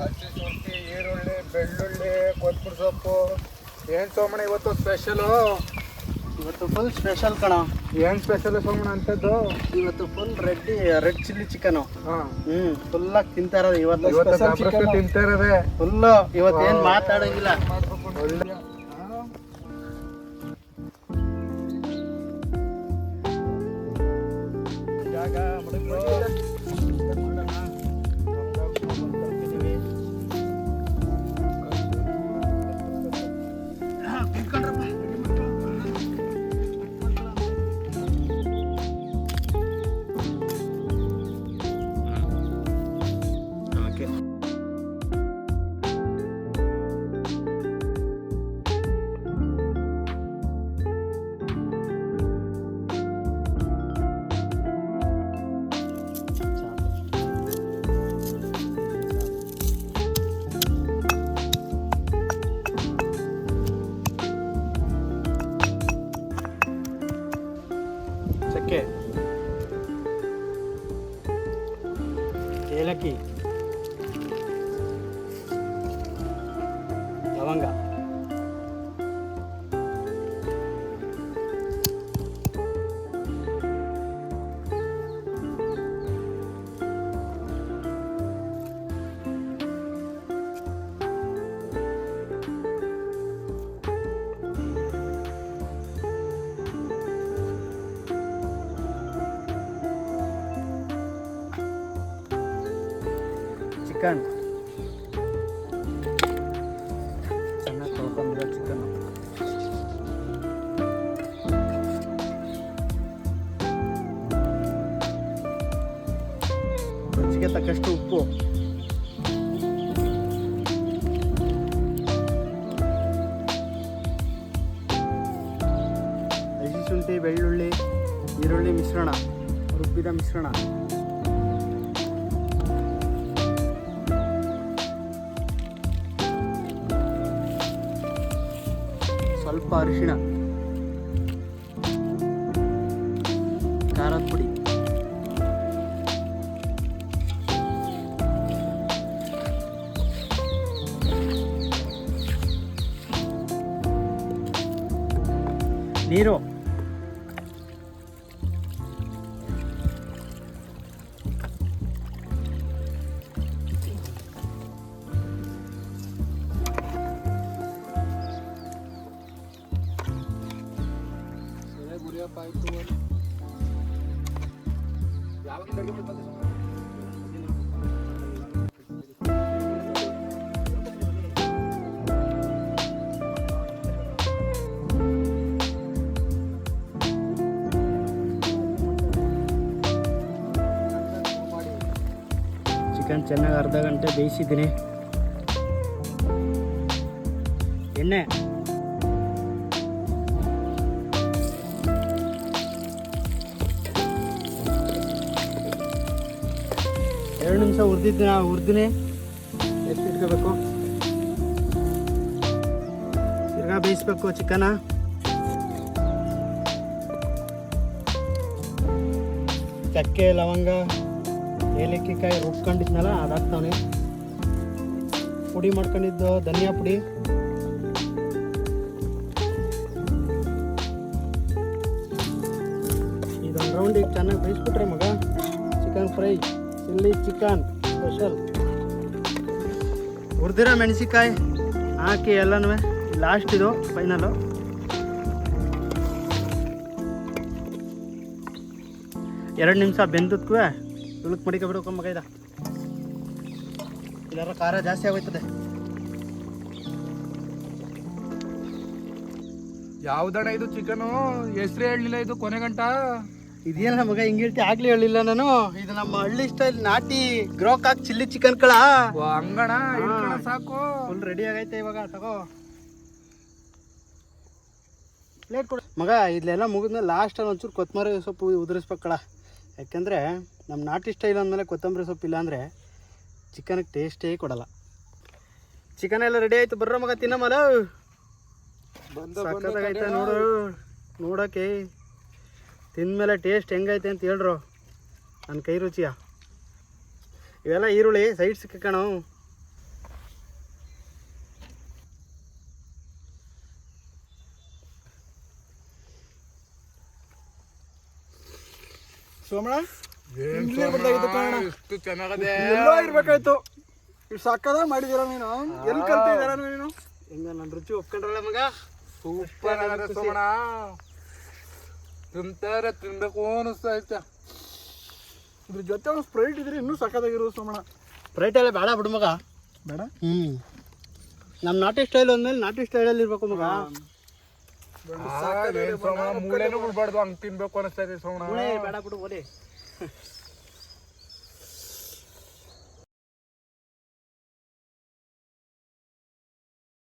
ಹಸಿ ಶುಂಠಿ ಈರುಳ್ಳಿ ಬೆಳ್ಳುಳ್ಳಿ ಕೊತ್ತಂಬರಿ ಸೊಪ್ಪು. ಏನು ಸೋಮಣ್ಣ ಇವತ್ತು ಸ್ಪೆಷಲು ಇವತ್ತು ಫುಲ್ ಸ್ಪೆಷಲ್ ಕಣ. ಏನು ಸ್ಪೆಷಲ್ ಸೋಮಣ್ಣ ಅಂತದ್ದು ಇವತ್ತು full red red chilli chicken ಹ್ಞೂ ಫುಲ್ಲಾಗಿ ತಿಂತಾ ಇರೋದು. ಇವತ್ತು ಇವತ್ತು ತಿಂತಾ ಇರೋದೆ. ಫುಲ್ಲು ಇವತ್ತು ಏನ್ ಮಾತಾಡಂಗಿಲ್ಲ. ಒಳ್ಳೆ ಜಾಗ ಲವಂಗ ಚಿಕನ್ ಚೆನ್ನಾಗಿ ತೊಳ್ಕೊಂಡಿರೋ ಚಿಕನ್ ರುಚಿಗೆ ತಕ್ಕಷ್ಟು ಉಪ್ಪು. ಹಸಿ ಶುಂಠಿ ಬೆಳ್ಳುಳ್ಳಿ ಈರುಳ್ಳಿ ಮಿಶ್ರಣ ರುಬ್ಬಿದ ಮಿಶ್ರಣ. ಅರಿಶಿಣ ಖಾರದ ಪುಡಿ ನೀರು ಚಿಕನ್ ಚೆನ್ನಾಗಿ ಅರ್ಧ ಗಂಟೆ ಬೇಯಿಸಿದ್ದೀನಿ. ಎಣ್ಣೆ. ಎರಡು ನಿಮಿಷ ಹುರಿದಿದ್ದ ಹುರಿದಿನಿ ಇಟ್ಕೋಬೇಕು ತಿರ್ಗಾ ಬೇಯಿಸ್ಬೇಕು ಚಿಕನ. ಚಕ್ಕೆ, ಲವಂಗ ಏಲಕ್ಕಿ ಕಾಯಿ ರುಬ್ಕೊಂಡಿದ್ನಲ್ಲ ಅದು ಹಾಕ್ತಾವನೆ ಪುಡಿ ಮಾಡ್ಕೊಂಡಿದ್ದು ಧನಿಯಾ ಪುಡಿ. ಇದೊಂದು ರೌಂಡಿಗೆ ಚೆನ್ನಾಗಿ ಬೇಯಿಸ್ಬಿಟ್ರೆ ಮಗ chicken fry chilli chicken special ಹುರಿದಿರೋ ಮೆಣಸಿಕಾಯಿ ಹಾಕಿ ಎಲ್ಲನೂ ಲಾಸ್ಟ್ ಇದು ಫೈನಲು ಎರಡು ನಿಮಿಷ ಬೆಂದದ್ಕೂ ತುಳುಕ್ ಮಡಿಕ ಮಗ ಇದ ಇಲ್ಲಾರ ಖಾರ ಜಾಸ್ತಿ ಆಗೋಯ್ತದೆ. ಯಾವ್ದಣ್ಣ ಇದು ಚಿಕನು ಹೆಸ್ರು ಹೇಳಲಿಲ್ಲ ಇದು ಕೊನೆ ಗಂಟ. ಇದೇನ ಮಗ ಹಿಂಗ್ ಆಗಲೇ ಹೇಳಿಲ್ಲ ನಾನು. ಇದು ನಮ್ಮ ಹಳ್ಳಿ ಸ್ಟೈಲ್ ನಾಟಿ ಗ್ರೋಕ್ ಹಾಕಿ ಚಿಲ್ಲಿ ಚಿಕನ್ ಕಳ ಅಂಗಣ ಹಂಗಣ ಸಾಕು. ಫುಲ್ ರೆಡಿ ಆಗೈತೆ ಇವಾಗ ತಗೋ. ಪ್ಲೇಟ್ ಕೊಡು. ಮಗ ಇಲ್ಲೆಲ್ಲ ಮುಗಿದ್ಮೇಲೆ ಲಾಸ್ಟಲ್ಲಿ ಒಂಚೂರು ಕೊತ್ತಂಬರಿ ಸೊಪ್ಪು ಉದುರಿಸ್ಬೇಕಳ ಯಾಕೆಂದರೆ ನಮ್ಮ ನಾಟಿ ಸ್ಟೈಲ್ ಅಂದಮೇಲೆ ಕೊತ್ತಂಬರಿ ಸೊಪ್ಪು ಇಲ್ಲ ಅಂದರೆ ಚಿಕನ್ಗೆ ಟೇಸ್ಟೇ ಕೊಡಲ್ಲ. ಚಿಕನ್ ಎಲ್ಲ ರೆಡಿ ಆಯ್ತು ಬರ್ರ ಮಗ ತಿನ್ನಮಲ್ಲ ನೋಡು. ನೋಡೋಕೆ ತಿಂದಮೇಲೆ ಟೇಸ್ಟ್ ಹೆಂಗೈತೆ ಅಂತ ಹೇಳ್ರು ನನ್ನ ಕೈ ರುಚಿಯ. ಇವೆಲ್ಲ ಈರುಳ್ಳಿ ಸೈಡ್ ಸಿಕ್ಕಣ ಸೋಮಣ ಇಷ್ಟು ಇರ್ಬೇಕಾಯ್ತು. ಇಷ್ಟು ಸಕ್ಕದ ಮಾಡಿದಿರ ನೀನು? ಎಲ್ಲಿ ಕಲ್ತಿದ್ದೀರ ನೀನು? ಹಿಂಗ ನನ್ನ ರುಚಿ ಒಪ್ಕೊಂಡ್ರಲ್ಲ ಮಗ? ಸೂಪರ್ ಆಗದ ತಿಂತಾರೆ ತಿನ್ಬೇಕು ಅನಿಸ್ತಾ ಐತೆ. ಇದ್ರ ಜೊತೆ ಒಂದು ಸ್ಪ್ರೈಟ್ ಇದ್ರೆ ಇನ್ನೂ ಸಕ್ಕದಾಗಿರೋದು ಸೋಮಣ್ಣ. ಸ್ಪ್ರೈಟ್ ಎಲ್ಲ ಬೇಡ ಬಿಡು ಮಗ. ಬೇಡ? ಹ್ಞೂ ನಮ್ಮ ನಾಟಿ ಸ್ಟೈಲ್ ಅಂದ್ಮೇಲೆ ನಾಟಿ ಸ್ಟೈಲಲ್ಲಿ ಇರ್ಬೇಕು ಮಗ. ಮೂಳೆನೂ ಬಿಡ್ಬಾರ್ದು ಹಂಗ್ ತಿನ್ಬೇಕು ಅನಿಸ್ತಾ ಇದೆ ಸೋಮಣ್ಣ. ಬೇಡ ಬಿಡು ಒಲೆ